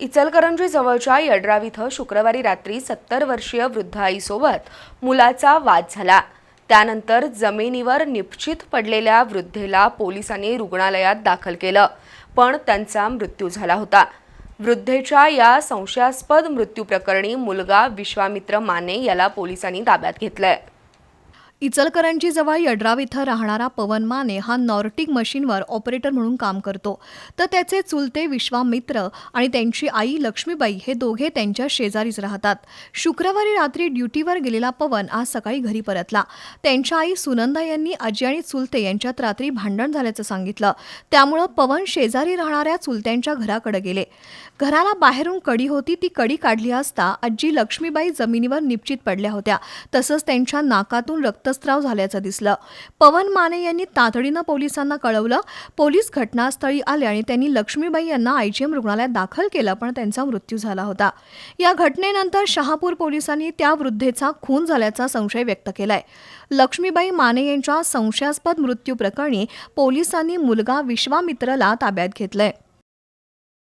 इचलकरंजी जवळच्या यड्राव इथं शुक्रवारी रात्री सत्तर वर्षीय वृद्ध आईसोबत मुलाचा वाद झाला. त्यानंतर जमिनीवर निश्चित पडलेल्या वृद्धेला पोलिसांनी रुग्णालयात दाखल केलं पण त्यांचा मृत्यू झाला होता. वृद्धेच्या या संशयास्पद मृत्यूप्रकरणी मुलगा विश्वामित्र माने याला पोलिसांनी ताब्यात घेतलंय. इचलकरंजीजवळ यड्राव इथं राहणारा पवन माने हा नॉर्टिक मशीनवर ऑपरेटर म्हणून काम करतो. तर त्याचे चुलते विश्वामित्र आणि त्यांची आई लक्ष्मीबाई हे दोघे त्यांच्या शेजारीच राहतात. शुक्रवारी रात्री ड्युटीवर गेलेला पवन आज सकाळी घरी परतला. त्यांच्या आई सुनंदा यांनी आजी आणि चुलते यांच्यात रात्री भांडण झाल्याचं सांगितलं. त्यामुळं पवन शेजारी राहणाऱ्या चुलत्यांच्या घराकडे गेले. घराला बाहेरून कडी होती ती कडी काढली असता आजी लक्ष्मीबाई जमिनीवर निपचित पडल्या होत्या. तसंच त्यांच्या नाकातून रक्त रक्तस्राव झाल्याचं दिसलं. पवन माने यांनी तातडीनं पोलिसांना कळवलं. पोलीस घटनास्थळी आले आणि त्यांनी लक्ष्मीबाई यांना आयजीएम रुग्णालयात दाखल केलं पण त्यांचा मृत्यू झाला होता. या घटनेनंतर शहापूर पोलिसांनी त्या वृद्धेचा खून झाल्याचा संशय व्यक्त केलाय. लक्ष्मीबाई माने यांच्या संशयास्पद मृत्यू प्रकरणी पोलिसांनी मुलगा विश्वामित्रला ताब्यात घेतलंय.